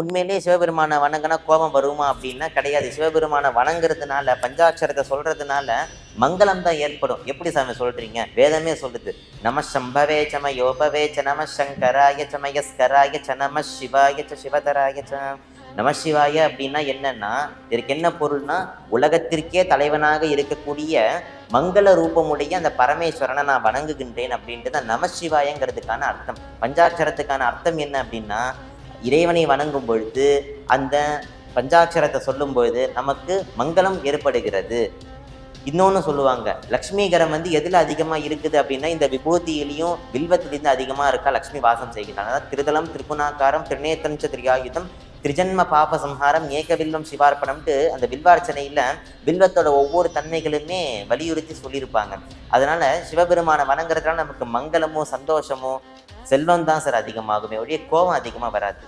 உண்மையிலேயே சிவபெருமானை வணங்கினா கோபம் வருமா அப்படின்னா கிடையாது. சிவபெருமானை வணங்குறதுனால பஞ்சாட்சரத்தை சொல்றதுனால மங்களம் தான் ஏற்படும். எப்படி சாமி சொல்றீங்க? வேதமே சொல்லுது. நம சம்பவே சம யோபவே ச நம சங்கராய சமயஸ்கராய ச நம சிவாய ச சிவதராய ச. நம சிவாய அப்படின்னா என்னன்னா இதற்கு என்ன பொருள்னா உலகத்திற்கே தலைவனாக இருக்கக்கூடிய மங்கள ரூபமுடைய அந்த பரமேஸ்வரனை நான் வணங்குகின்றேன் அப்படின்ட்டு தான் நமசிவாயங்கிறதுக்கான அர்த்தம். பஞ்சாட்சரத்துக்கான அர்த்தம் என்ன அப்படின்னா இறைவனை வணங்கும் பொழுது அந்த பஞ்சாட்சரத்தை சொல்லும் பொழுது நமக்கு மங்களம் ஏற்படுகிறது. இன்னொன்று சொல்லுவாங்க லக்ஷ்மிகரம் வந்து எதில் அதிகமாக இருக்குது அப்படின்னா இந்த விபூதியிலையும் வில்வத்திலேருந்து அதிகமாக இருக்கா? லக்ஷ்மி வாசம் செய்கிறாங்க அதாவது திருதலம் திருக்குணாக்காரம் திருநேத்தஞ்ச திரியாயுதம் திரிஜன்ம பாப சம்ஹாரம் ஏக வில்வம் சிவார்ப்பணம்ட்டு அந்த வில்வார்ச்சனையில் வில்வத்தோட ஒவ்வொரு தன்மைகளுமே வலியுறுத்தி சொல்லியிருப்பாங்க. அதனால் சிவபெருமானை வணங்குறதுனால நமக்கு மங்களமோ சந்தோஷமோ செல்வம் தான் சார் அதிகமாகுமே ஒழிய கோபம் அதிகமாக வராது.